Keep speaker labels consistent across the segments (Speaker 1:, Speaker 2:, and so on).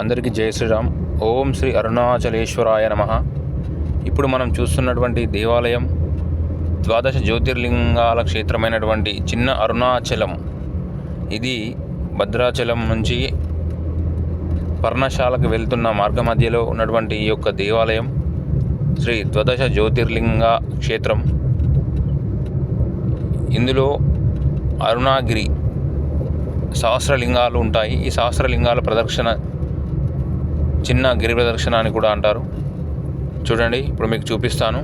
Speaker 1: అందరికీ జై శ్రీరామ్. ఓం శ్రీ అరుణాచలేశ్వరాయ నమ. ఇప్పుడు మనం చూస్తున్నటువంటి దేవాలయం ద్వాదశ జ్యోతిర్లింగాల క్షేత్రమైనటువంటి చిన్న అరుణాచలం. ఇది భద్రాచలం నుంచి పర్ణశాలకు వెళ్తున్న మార్గ మధ్యలో ఉన్నటువంటి ఈ యొక్క దేవాలయం. శ్రీ ద్వాదశ జ్యోతిర్లింగ క్షేత్రం. ఇందులో అరుణాగిరి సహస్రలింగాలు ఉంటాయి. ఈ సహస్రలింగాల ప్రదర్శన చిన్న గిరి ప్రదక్షిణ అని కూడా అంటారు. చూడండి ఇప్పుడు మీకు చూపిస్తాను.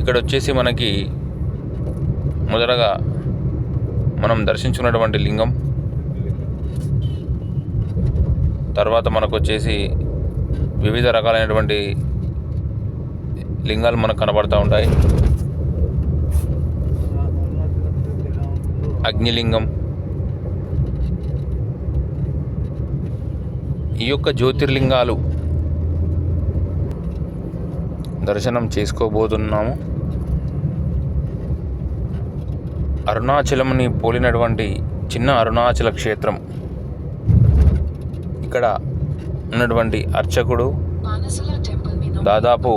Speaker 1: ఇక్కడ వచ్చేసి మనకి మొదటగా మనం దర్శించుకున్నటువంటి లింగం. తర్వాత మనకు వచ్చేసి వివిధ రకాలైనటువంటి లింగాలు మనకు కనబడుతూ ఉంటాయి. అగ్నిలింగం ఈ యొక్క జ్యోతిర్లింగాలు దర్శనం చేసుకోబోతున్నాము. అరుణాచలంని పోలినటువంటి చిన్న అరుణాచల క్షేత్రం. ఇక్కడ ఉన్నటువంటి అర్చకుడు
Speaker 2: దాదాపు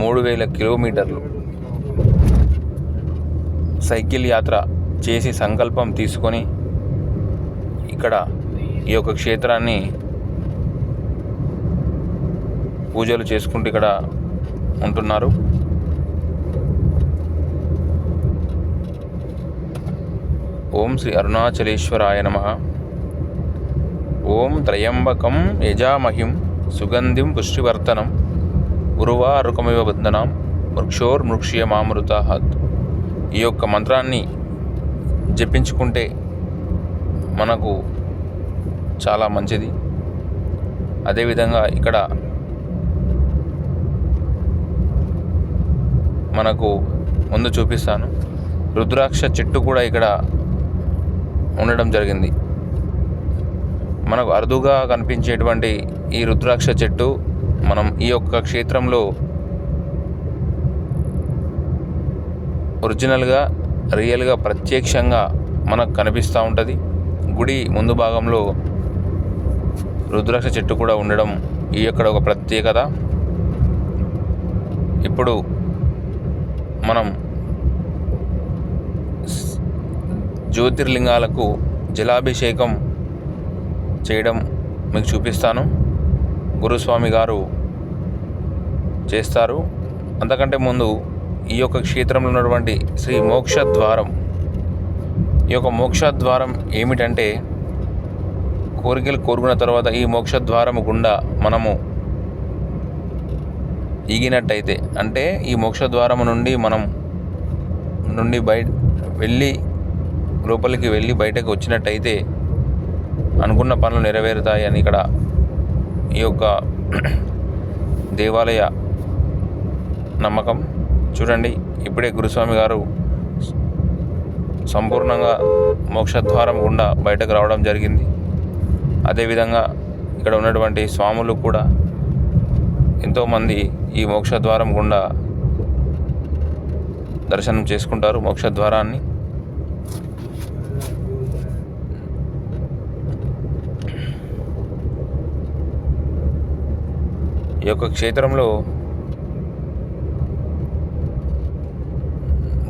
Speaker 1: మూడు వేల కిలోమీటర్లు సైకిల్ యాత్ర చేసి సంకల్పం తీసుకొని ఇక్కడ ఈ యొక్క క్షేత్రాన్ని పూజలు చేసుకుంటూ ఇక్కడ ఉంటున్నారు. ఓం శ్రీ అరుణాచలేశ్వరాయ నమ. ఓం త్రయంబకం యజామహిం సుగంధిం పుష్టివర్తనం ఉరువారుకమివ బంధనం వృక్షోర్మృక్ష్యమామృతాహత్. ఈ యొక్క మంత్రాన్ని జపించుకుంటే మనకు చాలా మంచిది. అదేవిధంగా ఇక్కడ మనకు ముందు చూపిస్తాను. రుద్రాక్ష చెట్టు కూడా ఇక్కడ ఉండడం జరిగింది. మనకు అరుదుగా కనిపించేటువంటి ఈ రుద్రాక్ష చెట్టు మనం ఈ యొక్క క్షేత్రంలో ఒరిజినల్గా రియల్గా ప్రత్యక్షంగా మనకు కనిపిస్తూ ఉంటుంది. గుడి ముందు భాగంలో రుద్రాక్ష చెట్టు కూడా ఉండడం ఈ యొక్క ఒక ప్రత్యేకత. ఇప్పుడు మనం జ్యోతిర్లింగాలకు జలాభిషేకం చేయడం మీకు చూపిస్తాను. గురుస్వామి గారు చేస్తారు. అంతకంటే ముందు ఈ యొక్క క్షేత్రంలో ఉన్నటువంటి శ్రీ మోక్షద్వారం. ఈ యొక్క మోక్షద్వారం ఏమిటంటే కోరికలు కోరుకున్న తర్వాత ఈ మోక్షద్వారం గుండా మనము ఈగినట్టయితే అంటే ఈ మోక్షద్వారం నుండి మనం నుండి బయట వెళ్ళి లోపలికి వెళ్ళి బయటకు వచ్చినట్టయితే అనుకున్న పనులు నెరవేరుతాయి అని ఇక్కడ ఈ యొక్క దేవాలయ నమ్మకం. చూడండి ఇప్పుడే గురుస్వామి గారు సంపూర్ణంగా మోక్షద్వారం గుండా బయటకు రావడం జరిగింది. అదేవిధంగా ఇక్కడ ఉన్నటువంటి స్వాములు కూడా ఎంతోమంది ఈ మోక్షద్వారం గుండా దర్శనం చేసుకుంటారు మోక్షద్వారాన్ని. ఈ యొక్క క్షేత్రంలో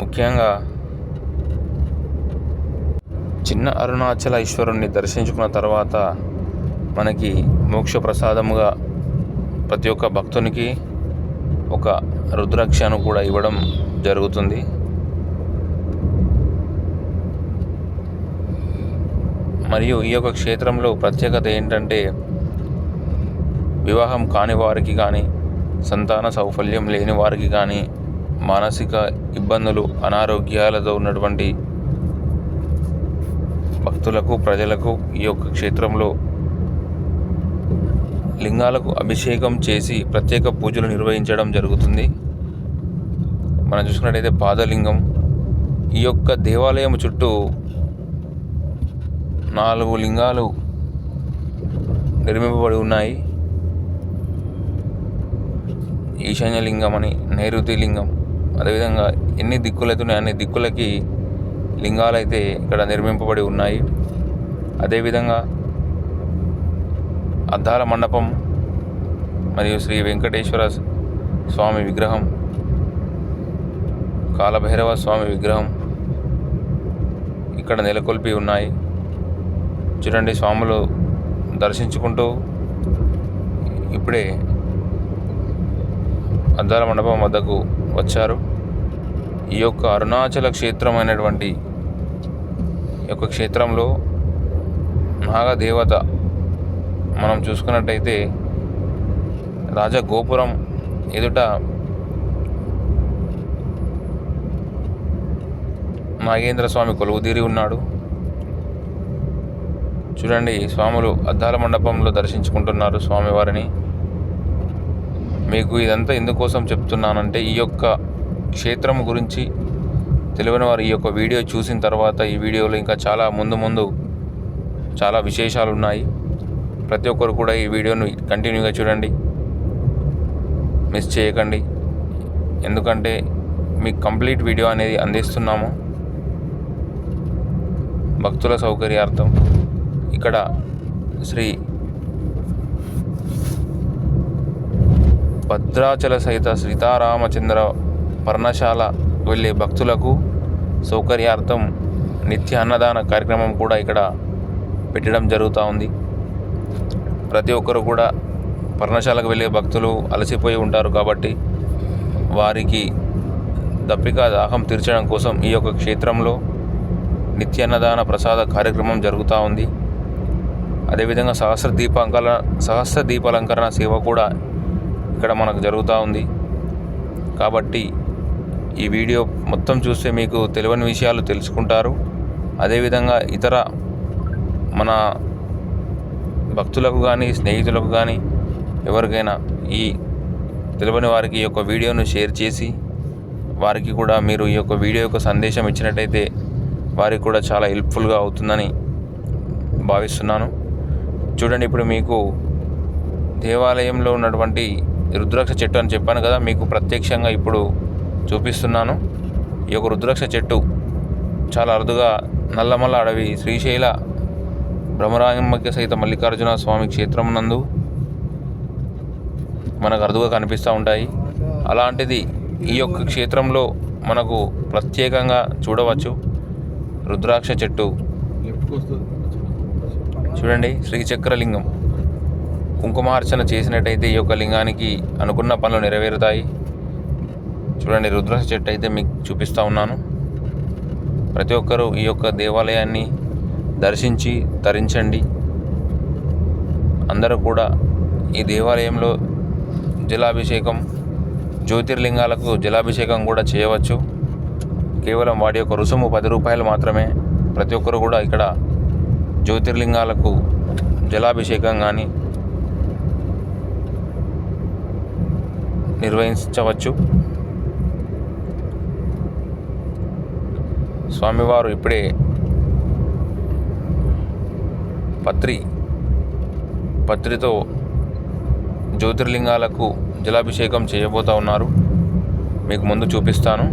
Speaker 1: ముఖ్యంగా చిన్న అరుణాచల ఈశ్వరుణ్ణి దర్శించుకున్న తర్వాత మనకి మోక్ష ప్రసాదముగా ప్రతి ఒక్క భక్తునికి ఒక రుద్రాక్షను కూడా ఇవ్వడం జరుగుతుంది. మరియు ఈ యొక్క క్షేత్రంలో ప్రత్యేకత ఏంటంటే వివాహం కాని వారికి కానీ సంతాన సౌఫల్యం లేని వారికి కానీ మానసిక ఇబ్బందులు అనారోగ్యాలతో ఉన్నటువంటి భక్తులకు ప్రజలకు ఈ యొక్క క్షేత్రంలో లింగాలకు అభిషేకం చేసి ప్రత్యేక పూజలు నిర్వహించడం జరుగుతుంది. మనం చూసుకున్నట్టయితే పాదలింగం. ఈ యొక్క దేవాలయం చుట్టూ నాలుగు లింగాలు నిర్మింపబడి ఉన్నాయి. ఈశాన్య లింగం అని నైరుతి లింగం. అదేవిధంగా ఎన్ని దిక్కులైతున్నాయి అన్ని దిక్కులకి లింగాలు అయితే ఇక్కడ నిర్మింపబడి ఉన్నాయి. అదేవిధంగా అద్దాల మండపం మరియు శ్రీ వెంకటేశ్వర స్వామి విగ్రహం కాలభైరవ స్వామి విగ్రహం ఇక్కడ నెలకొల్పి ఉన్నాయి. చూడండి స్వాములు దర్శించుకుంటూ ఇప్పుడే అద్దాల మండపం వద్దకు వచ్చారు. ఈ యొక్క అరుణాచల క్షేత్రమైనటువంటి అయినటువంటి యొక్క క్షేత్రంలో నాగదేవత మనం చూసుకున్నట్టయితే రాజగోపురం ఎదుట నాగేంద్ర స్వామి కొలువుదీరి ఉన్నాడు. చూడండి స్వాములు అద్దాల మండపంలో దర్శించుకుంటున్నారు స్వామివారిని. మీకు ఇదంతా ఎందుకోసం చెప్తున్నానంటే ఈ యొక్క క్షేత్రం గురించి తెలియని వారు ఈ యొక్క వీడియో చూసిన తర్వాత ఈ వీడియోలో ఇంకా చాలా ముందు ముందు చాలా విశేషాలు ఉన్నాయి ప్రతి ఒక్కరు కూడా ఈ వీడియోను కంటిన్యూగా చూడండి. మిస్ చేయకండి. ఎందుకంటే మీకు కంప్లీట్ వీడియో అనేది అందిస్తున్నాము. భక్తుల సౌకర్యార్థం. ఇక్కడ శ్రీ భద్రాచల సహిత సీతారామచంద్ర పర్ణశాల వెళ్ళే భక్తులకు సౌకర్యార్థం నిత్య అన్నదాన కార్యక్రమం కూడా ఇక్కడ పెట్టడం జరుగుతూ ఉంది. ప్రతి ఒక్కరు కూడా పర్ణశాలకు వెళ్ళే భక్తులు అలసిపోయి ఉంటారు కాబట్టి వారికి దప్పిక దాహం తీర్చడం కోసం ఈ యొక్క క్షేత్రంలో నిత్యాన్నదాన ప్రసాద కార్యక్రమం జరుగుతూ ఉంది. అదేవిధంగా సహస్ర దీపాంకల సహస్ర దీపాలంకరణ సేవ కూడా ఇక్కడ మనకు జరుగుతూ ఉంది. కాబట్టి ఈ వీడియో మొత్తం చూస్తే మీకు తెలియని విషయాలు తెలుసుకుంటారు. అదేవిధంగా ఇతర మన భక్తులకు కానీ స్నేహితులకు కానీ ఎవరికైనా ఈ తెలియని వారికి ఈ యొక్క వీడియోను షేర్ చేసి వారికి కూడా మీరు ఈ యొక్క వీడియో యొక్క సందేశం ఇచ్చినట్టయితే వారికి కూడా చాలా హెల్ప్ఫుల్గా అవుతుందని భావిస్తున్నాను. చూడండి ఇప్పుడు మీకు దేవాలయంలో ఉన్నటువంటి రుద్రాక్ష చెట్టు అని చెప్పాను కదా మీకు ప్రత్యక్షంగా ఇప్పుడు చూపిస్తున్నాను. ఈ యొక్క రుద్రాక్ష చెట్టు చాలా అరుదుగా నల్లమల్ల అడవి శ్రీశైల భ్రమరాంబిక సహిత మల్లికార్జున స్వామి క్షేత్రం నందు మనకు అరుదుగా కనిపిస్తూ ఉంటాయి. అలాంటిది ఈ యొక్క క్షేత్రంలో మనకు ప్రత్యేకంగా చూడవచ్చు రుద్రాక్ష చెట్టు. చూడండి శ్రీచక్రలింగం. కుంకుమార్చన చేసినట్టయితే ఈ యొక్క లింగానికి అనుకున్న పనులు నెరవేరుతాయి. చూడండి రుద్రాక్ష చెట్టు అయితే మీకు చూపిస్తూ ఉన్నాను. ప్రతి ఒక్కరూ ఈ యొక్క దేవాలయాన్ని దర్శించి తరించండి. అందరూ కూడా ఈ దేవాలయంలో జలాభిషేకం జ్యోతిర్లింగాలకు జలాభిషేకం కూడా చేయవచ్చు. కేవలం వాటి యొక్క రుసుము పది రూపాయలు మాత్రమే. ప్రతి ఒక్కరు కూడా ఇక్కడ జ్యోతిర్లింగాలకు జలాభిషేకం కానీ నిర్వహించవచ్చు. స్వామివారు ఇప్పుడే పత్రి పత్రితో జ్యోతిర్లింగాలకు జలాభిషేకం చేయబోతూ ఉన్నారు. మీకు ముందు చూపిస్తాను.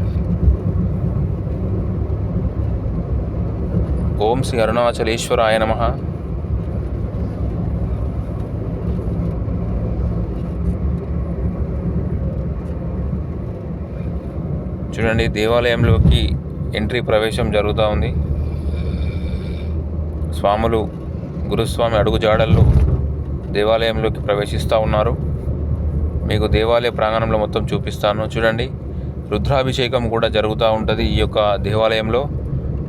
Speaker 1: ఓం శ్రీ అరుణాచలేశ్వరాయ నమ. చూడండి దేవాలయంలోకి ఎంట్రీ ప్రవేశం జరుగుతూ ఉంది. స్వాములు గురుస్వామి అడుగుజాడల్లో దేవాలయంలోకి ప్రవేశిస్తూ ఉన్నారు. మీకు దేవాలయ ప్రాంగణంలో మొత్తం చూపిస్తాను. చూడండి రుద్రాభిషేకం కూడా జరుగుతూ ఉంటుంది ఈ యొక్క దేవాలయంలో.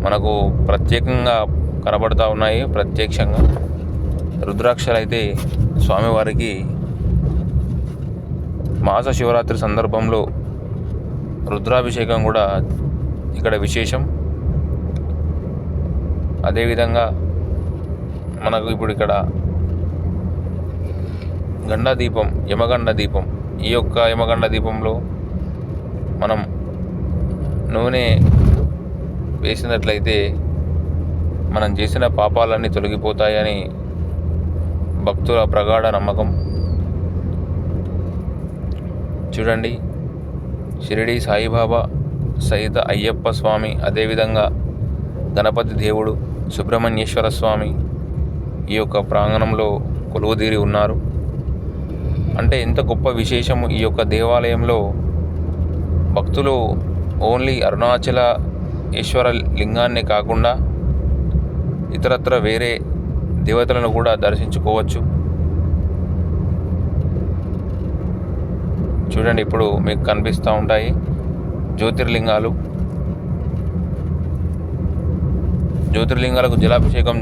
Speaker 1: మనకు ప్రత్యేకంగా కనబడుతూ ఉన్నాయి. ప్రత్యక్షంగా రుద్రాక్షలు అయితే స్వామివారికి మాస శివరాత్రి సందర్భంలో రుద్రాభిషేకం కూడా ఇక్కడ విశేషం. అదేవిధంగా మనకు ఇప్పుడు ఇక్కడ గండ దీపం యమగండ దీపం. ఈ యొక్క యమగండ దీపంలో మనం నూనె వేసినట్లయితే మనం చేసిన పాపాలన్నీ తొలగిపోతాయని భక్తుల ప్రగాఢ నమ్మకం. చూడండి షిరిడి సాయిబాబా సహిత అయ్యప్ప స్వామి అదేవిధంగా గణపతి దేవుడు సుబ్రహ్మణ్యేశ్వర స్వామి ఈ యొక్క ప్రాంగణంలో కొలువుదీరి ఉన్నారు. అంటే ఎంత గొప్ప విశేషము ఈ యొక్క దేవాలయంలో. భక్తులు ఓన్లీ అరుణాచల ఈశ్వర లింగాన్ని కాకుండా ఇతరత్ర వేరే దేవతలను కూడా దర్శించుకోవచ్చు. చూడండి ఇప్పుడు మీకు కనిపిస్తూ ఉంటాయి. జ్యోతిర్లింగాలు. జ్యోతిర్లింగాలకు జలాభిషేకం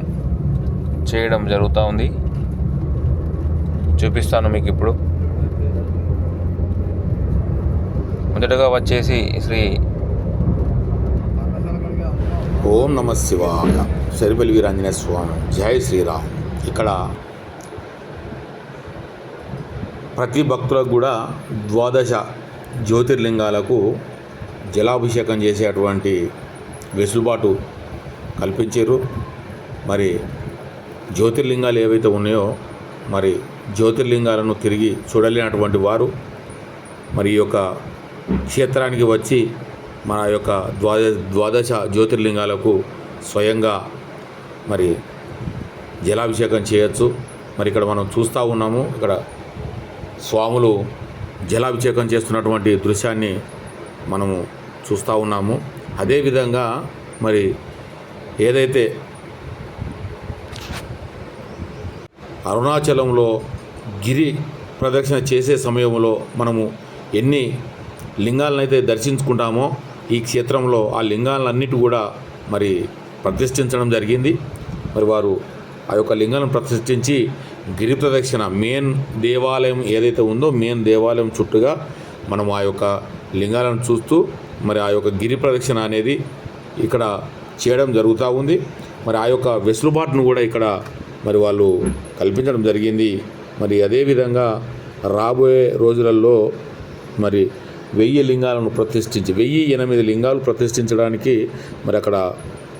Speaker 1: చేయడం జరుగుతూ ఉంది. చూపిస్తాను మీకు ఇప్పుడు. మొదటగా వచ్చేసి శ్రీ
Speaker 3: ఓం నమ శివాయ. సరిపల్లి వీరాంజనేయ స్వామి. జై శ్రీరామ్. ఇక్కడ ప్రతి భక్తులకు కూడా ద్వాదశ జ్యోతిర్లింగాలకు జలాభిషేకం చేసేటువంటి వెసులుబాటు కల్పించారు. మరి జ్యోతిర్లింగాలు ఏవైతే ఉన్నాయో మరి జ్యోతిర్లింగాలను తిరిగి చూడలేనటువంటి వారు మరి ఈ యొక్క క్షేత్రానికి వచ్చి మన యొక్క ద్వాద ద్వాదశ జ్యోతిర్లింగాలకు స్వయంగా మరి జలాభిషేకం చేయొచ్చు. మరి ఇక్కడ మనం చూస్తూ ఉన్నాము ఇక్కడ స్వాములు జలాభిషేకం చేస్తున్నటువంటి దృశ్యాన్ని మనము చూస్తూ ఉన్నాము. అదేవిధంగా మరి ఏదైతే అరుణాచలంలో గిరి ప్రదక్షిణ చేసే సమయంలో మనము ఎన్ని లింగాలనైతే దర్శించుకుంటామో ఈ క్షేత్రంలో ఆ లింగాలన్నిటి కూడా మరి ప్రతిష్ఠించడం జరిగింది. మరి వారు ఆ యొక్క లింగాలను ప్రతిష్ఠించి గిరి ప్రదక్షిణ మెయిన్ దేవాలయం ఏదైతే ఉందో మెయిన్ దేవాలయం చుట్టూగా మనం ఆ యొక్క లింగాలను చూస్తూ మరి ఆ యొక్క గిరి ప్రదక్షిణ అనేది ఇక్కడ చేయడం జరుగుతూ ఉంది. మరి ఆ యొక్క వెసులుబాటును కూడా ఇక్కడ మరి వాళ్ళు కల్పించడం జరిగింది. మరి అదేవిధంగా రాబోయే రోజులలో మరి వెయ్యి లింగాలను ప్రతిష్ఠించి వెయ్యి ఎనిమిది లింగాలు ప్రతిష్ఠించడానికి మరి అక్కడ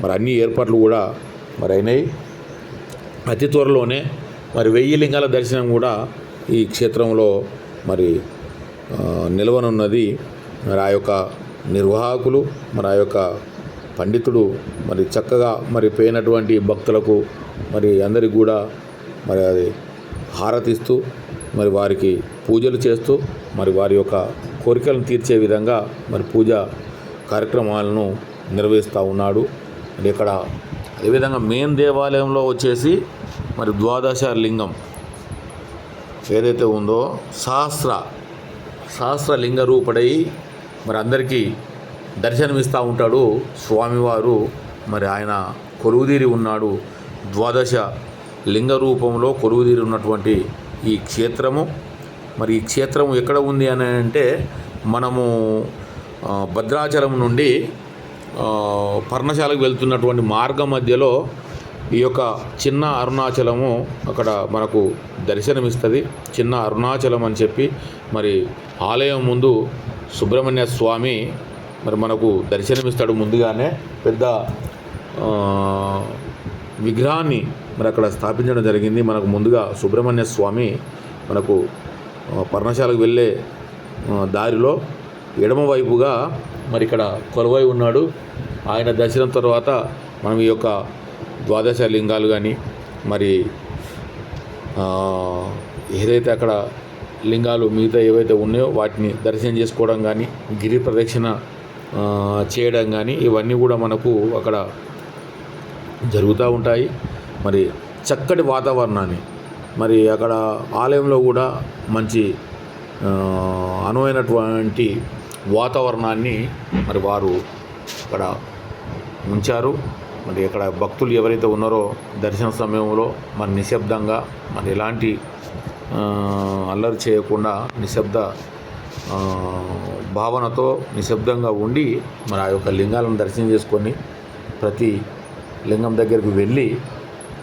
Speaker 3: మరి అన్ని ఏర్పాట్లు కూడా మరి అయినాయి. అతి త్వరలోనే మరి వెయ్యి లింగాల దర్శనం కూడా ఈ క్షేత్రంలో మరి ఆ, నిలవనున్నది. మరి ఆ యొక్క నిర్వాహకులు మరి ఆ యొక్క పండితుడు మరి చక్కగా మరి పోయినటువంటి భక్తులకు మరి అందరికి కూడా మరి అది హారతిస్తూ మరి వారికి పూజలు చేస్తూ మరి వారి యొక్క కోరికలను తీర్చే విధంగా మరి పూజ కార్యక్రమాలను నిర్వహిస్తూ ఉన్నాడు. మరి ఇక్కడ అదేవిధంగా మెయిన్ దేవాలయంలో వచ్చేసి మరి ద్వాదశ లింగం ఏదైతే ఉందో సహస్ర సహస్ర లింగ రూపడై మరి అందరికీ దర్శనమిస్తూ ఉంటాడు. స్వామివారు మరి ఆయన కొలువుదీరి ఉన్నాడు. ద్వాదశ లింగ రూపంలో కొలువుదీరి ఉన్నటువంటి ఈ క్షేత్రము. మరి ఈ క్షేత్రం ఎక్కడ ఉంది అని అంటే మనము భద్రాచలం నుండి పర్ణశాలకు వెళ్తున్నటువంటి మార్గం మధ్యలో ఈ యొక్క చిన్న అరుణాచలము అక్కడ మనకు దర్శనమిస్తుంది. చిన్న అరుణాచలం అని చెప్పి మరి ఆలయం ముందు సుబ్రహ్మణ్య స్వామి మరి మనకు దర్శనమిస్తాడు ముందుగానే పెద్ద విగ్రహాన్ని మరి అక్కడ స్థాపించడం జరిగింది. మనకు ముందుగా సుబ్రహ్మణ్య స్వామి మనకు పర్ణశాలకు వెళ్ళే దారిలో ఎడమవైపుగా మరి ఇక్కడ కొలువై ఉన్నాడు. ఆయన దర్శనం తర్వాత మనం ఈ యొక్క ద్వాదశ లింగాలు కానీ మరి ఏదైతే అక్కడ లింగాలు మిగతా ఏవైతే ఉన్నాయో వాటిని దర్శనం చేసుకోవడం కానీ గిరి ప్రదక్షిణ చేయడం కానీ ఇవన్నీ కూడా మనకు అక్కడ జరుగుతూ ఉంటాయి. మరి చక్కటి వాతావరణాన్ని మరి అక్కడ ఆలయంలో కూడా మంచి అనువైనటువంటి వాతావరణాన్ని మరి వారు అక్కడ ఉంచారు. మరి ఇక్కడ భక్తులు ఎవరైతే ఉన్నారో దర్శన సమయంలో మరి నిశ్శబ్దంగా మరి ఎలాంటి అల్లరి చేయకుండా నిశ్శబ్ద భావనతో నిశ్శబ్దంగా ఉండి మరి ఆ యొక్క లింగాలను దర్శనం చేసుకొని ప్రతి లింగం దగ్గరికి వెళ్ళి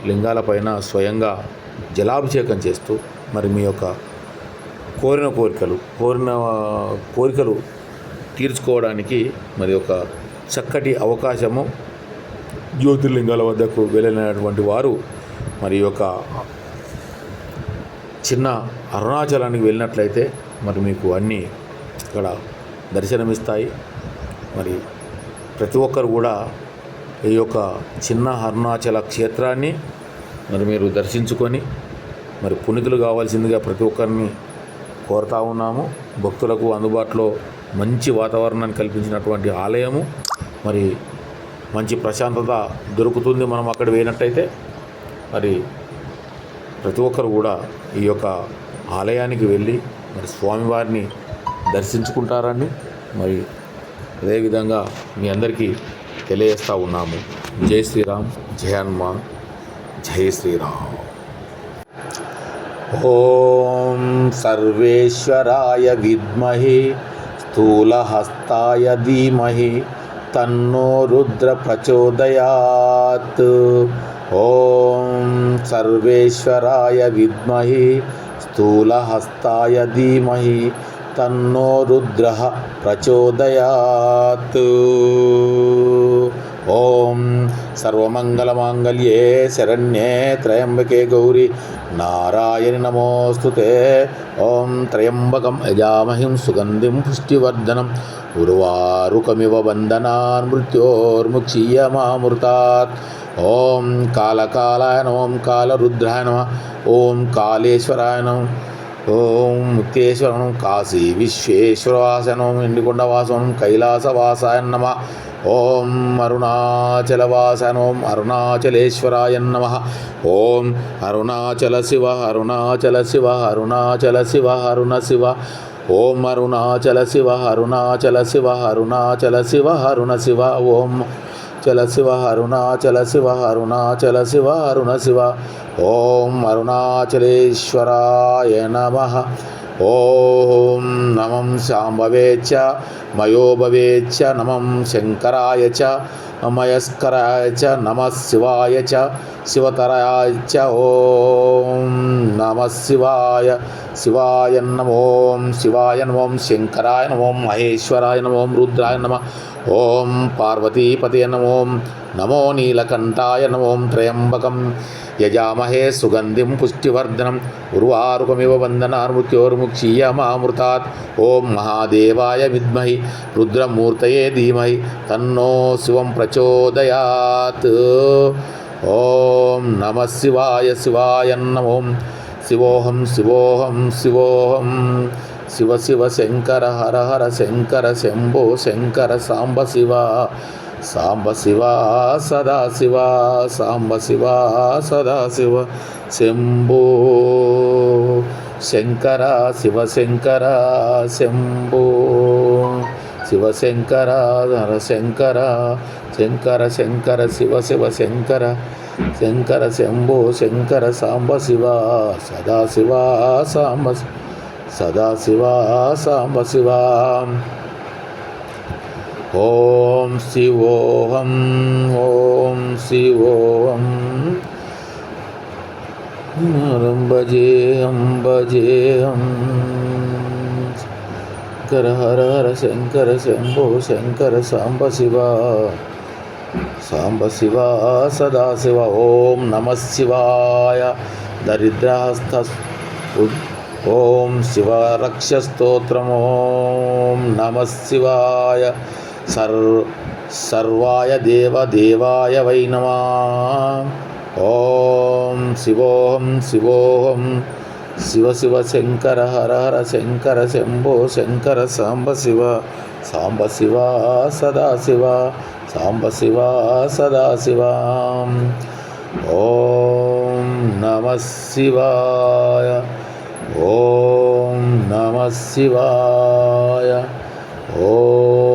Speaker 3: లింగాలపైన స్వయంగా జలాభిషేకం చేస్తూ మరి మీ యొక్క కోరిన కోరికలు కోరిన కోరికలు తీర్చుకోవడానికి మరి ఒక చక్కటి అవకాశము జ్యోతిర్లింగాల వద్దకు వెళ్ళినటువంటి వారు మరి యొక్క చిన్న అరుణాచలానికి వెళ్ళినట్లయితే మరి మీకు అన్నీ ఇక్కడ దర్శనమిస్తాయి. మరి ప్రతి ఒక్కరు కూడా ఈ యొక్క చిన్న అరుణాచల క్షేత్రాన్ని మరి మీరు దర్శించుకొని మరి పుణితులు కావాల్సిందిగా ప్రతి ఒక్కరిని కోరుతా ఉన్నాము. భక్తులకు అందుబాటులో మంచి వాతావరణాన్ని కల్పించినటువంటి ఆలయము. మరి మంచి ప్రశాంతత దొరుకుతుంది మనం అక్కడ పోయినట్టయితే. మరి ప్రతి ఒక్కరు కూడా ఈ యొక్క ఆలయానికి వెళ్ళి మరి స్వామివారిని దర్శించుకుంటారని మరి అదేవిధంగా మీ అందరికీ తెలియజేస్తూ ఉన్నాము. జై శ్రీరామ్ జయ హనుమాన్ జై శ్రీరామ్. ఓం సర్వేశ్వరాయ విద్మహే స్థూలహస్తాయ ధీమహి తన్నో రుద్ర ప్రచోదయాత్. ఓం సర్వేశ్వరాయ విద్మహి స్థూలహస్తాయ ధీమహి తన్నో రుద్ర ప్రచోదయాత్. ఓం సర్వమంగళమాంగళ్యే శరణ్యే త్రయంబకే గౌరీ. నారాయణి నమోస్తుతే ఓం త్రయంబకం యజామహిం సుగంధిం పుష్టివర్ధనం. ఉర్వారుకమివ బంధనాన్ మృత్యోర్ముక్షీయమామృతాత్. ఓం కాలకాలాయ నమం కాలరుద్రాయ నమ. ఓం కాళేశ్వరాయ నమః. ఓం ముక్తేశ్వరం కాశీ విశ్వేశ్వరవాసనం ఎండికొండవాసనం కైలాసవాసాయ నమ. ఓం అరుణాచలవాసనం అరుణాచలేశ్వరాయ నమ. ఓం అరుణాచల శివ అరుణాచల శివ అరుణాచల శివ అరుణ శివ. ఓం అరుణాచల శివ అరుణాచల శివ అరుణాచల శివ అరుణ శివ. ఓం అరుణాచల శివ అరుణాచల శివ అరుణాచల శివ అరుణ శివ. ఓం అరుణాచలేశ్వరాయ నమ. ఓం నమం శాంభవే చ మయోభవే చ నమం శంకరాయ చ. మయస్కరాయ చ నమ శివాయ చ శివతరాయ చ ఓం నమ శివాయ శివాయ నమోం శివాయ నమోం శంకరాయ నమోం మహేశ్వరాయ నమోం రుద్రాయ నమ ఓం పార్వతీపతే నమోం నమో నీలకంఠాయ నమోం త్రయంబకం. యజామహే సుగంధిం పుష్టివర్ధనం. ఉర్వారుకమివ బంధనార్మృత్యోర్ముక్షీయమామృతాత్ ఓం మహాదేవాయ విద్మహి. రుద్రమూర్తయే ధీమహి. తన్నో శివం ప్రచోదయాత్. ఓం నమ శివాయ శివాయ నమోం. శివోహం శివోహం శివోహం. శివ శివ శంకర హర హర శంకర శంభో శంకర సాంబ శివ. సాంబ శివ సదాశివ సాంబ శివ సదాశివ శంభో. శంకర శివ శంకర శంభో. శివ శంకర హర శంకర శంకర శంకర శివ శివ శంకర శంకర శంభో శంకర సాంబ శివ సదాశివ సాంబ సదాశివ సాంబ శివ. ఓం శివోహం ఓం శివోహం. హరం భజేహం భజేహం శంకర హర హర శంకర శంభో శంకర సాంబ శివ. సాంబ శివ సదాశివ ఓం నమ శివాయ. దరిద్రహస్త ఓం శివ శివరక్షస్తోత్రం ఓం నమ శివాయ. సర్ సర్వాయ దేవదేవాయ వై నమ. ఓం శివోహం శివోహం. శివ శివ శంకర హర హర శంకర శంభో శంకర సాంబ శివ. సాంబ శివ సదాశివ సాంబ శివ సదాశివ ఓం నమ శివాయ. ఓం నమ శివాయ. ఓం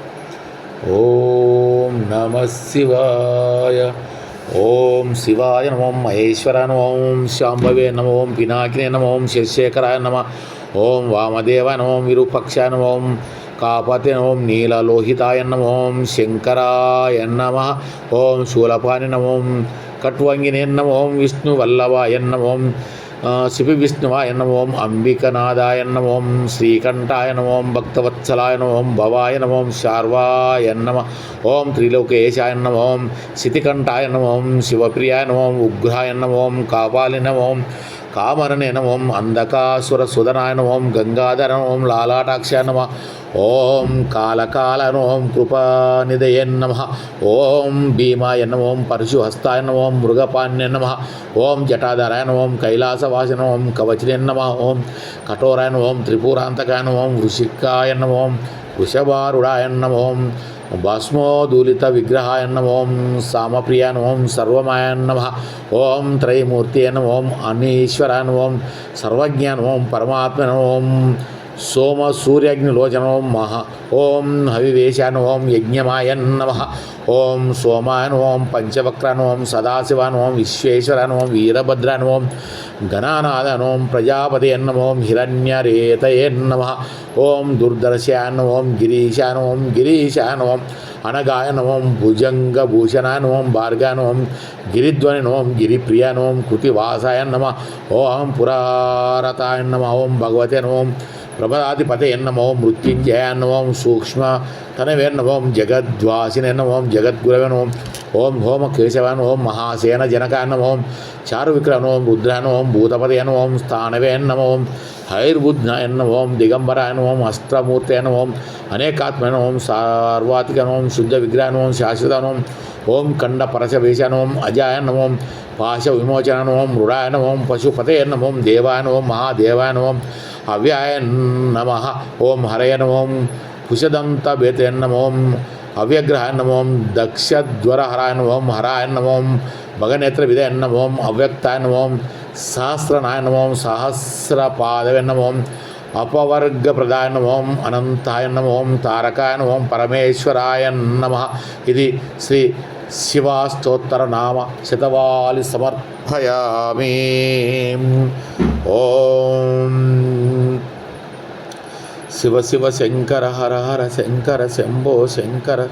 Speaker 3: ఓం నమ శివాయ ఓం శివాయ నమోం మహేశ్వర నమోం శాంభవే నమోం పినాకినే నమోం శశేఖరాయ నమ ఓం వామదేవాయ నమోం విరూపక్షాయ నమోం కాపతే నమోం నీలలోహితాయ నమోం శంకరాయ నమ ఓం శూలపాని నమోం కట్వంగినే నమోం విష్ణువల్లభాయ నమోం శిపి విష్ణువాయ నమోం అంబికనాథాయ నమోం శ్రీకంఠాయ నమోం భక్తవత్సలాయ నమోం భవాయ నమోం శార్వాయ నమ ఓం త్రిలోకేశాయ నమోం శితికంఠాయ నమోం శివప్రియాయ నమోం ఉగ్రాయ నమోం కాపాలి నమోం కామరణే నమోం అంధకాసుర సుధనాయ నమోం గంగాధర నమోం లాలాటాక్షాయ నమ ఓం కాలకాల నమోం కృపానిదయ నమ ఓం భీమాయ నమోం పరశుహస్తాయ నమోం మృగపాణ్య నమ ఓం జటాధరాయ నమోం కైలాసవాసి నమోం కవచినే నమ ఓం కఠోరాయ నమోం త్రిపురాంతకాయ నమోం భస్మోదూలిత విగ్రహాయ నమోం సామప్రియ నమోం సర్వమాయ నమ ఓం త్రయమూర్తి నమోం అనీశ్వరాయ నమోం సర్వజ్ఞ నమోం పరమాత్మ నమోం సోమ సూర్యగ్నిలోచనోం మహ ఓం హవివేశాయ ఓం యజ్ఞమాయ నమ ఓం సోమాయ ఓం పంచవక్ర ఓం సదాశివ ఓం విశ్వేశ్వర ఓం వీరభద్ర ఓం గణానాథ ఓం ప్రజాపతి ఓం హిరణ్యరేతయే నమ ఓం దుర్దర్శాయ ఓం గిరీశాయ ఓం గిరీశాయ ఓం అనగాయ ఓం భుజంగభూషణాయ ఓం భార్గాయ ఓం గిరిధ్వని ఓం గిరిప్రియ ఓం కృతివాసాయ నమ ఓం పురారతాయ నమ ఓం భగవతే ఓం ప్రపదాధిపతే నమో మృత్యుంజయ నమోం సూక్ష్మ తనవే నమోం జగద్వాసినే నమోం జగద్గురవే నమోం ఓం హోమ కేశవ ఓం మహాసేన జనకాయ నమోం చారు విక్రమ ఓం రుద్ర ఓం భూతపదే ఓం స్థానవే నమోం హైర్బుద్ధాయ ఓం దిగంబరాయ ఓం అస్త్రమూర్తే ఓం అనేకాత్మ ఓం సార్వాతిక ఓం శుద్ధ విగ్రహ ఓం శాశ్వత ఓం ఓం ఖండ పరశ వేశానోం అజాయ నమోం పాశ విమోచన నమోం మృడాయ నమోం పశుపతే నమోం దేవాయ నమోం మహాదేవాయ నమోం అవ్యాయ నమ ఓం హరయ నమోం కుశదంత బేతే నమోం అవ్యగ్రహాయ నమోం దక్షజ్వరహరాయ నమోం హరాయ నమోం భగనేత్ర విదయ నమోం అవ్యక్తాయ నమోం సహస్రనాయ నమోం సహస్రపాదవే అపవర్గ ప్రధాన నమోం అనంతాయ నమోం తారకాయ నమోం పరమేశ్వరాయ నమ ఇది శ్రీ శివాస్తోత్తర నామ శతవాలి సమర్పయామి. ఓం. శివ శివ శంకర హర హర శంకర శంభో శంకర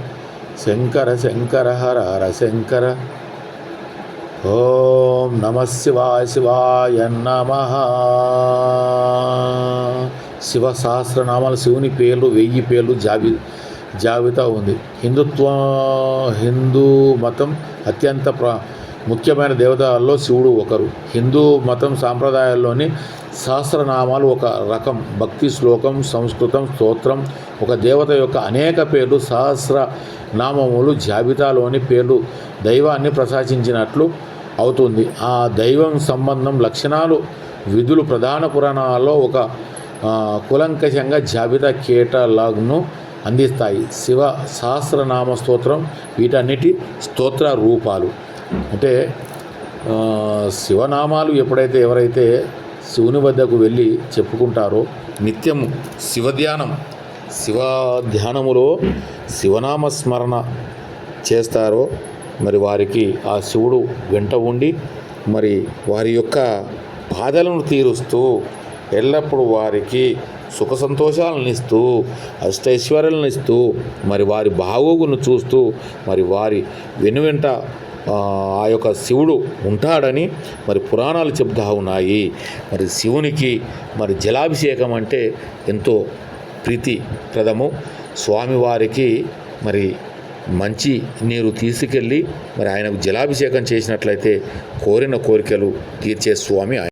Speaker 3: శంకర శంకర హర హర శంకర. ఓం నమ శివాయ శివాయ నమ. శివ సహస్రనామాల శివుని పేర్లు వెయ్యి పేర్లు జాబి జాబితా ఉంది. హిందుత్వ హిందూ మతం అత్యంత ప్ర ముఖ్యమైన దేవతల్లో శివుడు ఒకరు. హిందూ మతం సాంప్రదాయాల్లోని సహస్రనామాలు ఒక రకం. భక్తి శ్లోకం సంస్కృతం స్తోత్రం. ఒక దేవత యొక్క అనేక పేర్లు సహస్ర నామములు జాబితాలోని పేర్లు దైవాన్ని ప్రశాసించినట్లు అవుతుంది. ఆ దైవం సంబంధం లక్షణాలు విధులు ప్రధాన పురాణాల్లో ఒక కులంకషంగా జాబితా కేటలాగ్ను అందిస్తాయి. శివ సహస్రనామ స్తోత్రం వీటన్నిటి స్తోత్ర రూపాలు. అంటే శివనామాలు ఎప్పుడైతే ఎవరైతే శివుని వద్దకు వెళ్ళి చెప్పుకుంటారో నిత్యం శివధ్యానం శివ ధ్యానములో శివనామ స్మరణ చేస్తారో మరి వారికి ఆ శివుడు వెంట ఉండి మరి వారి యొక్క బాధలను తీరుస్తూ ఎల్లప్పుడూ వారికి సుఖ సంతోషాలను ఇస్తూ అష్టైశ్వర్యాలను ఇస్తూ మరి వారి బాగోగును చూస్తూ మరి వారి వెనువెంట ఆ, యొక్క శివుడు ఉంటాడని మరి పురాణాలు చెప్తా ఉన్నాయి. మరి శివునికి మరి జలాభిషేకం అంటే ఎంతో ప్రీతిప్రదము. స్వామివారికి మరి మంచి నీరు తీసుకెళ్ళి మరి ఆయనకు జలాభిషేకం చేసినట్లయితే కోరిన కోరికలు తీర్చే స్వామి ఆయన.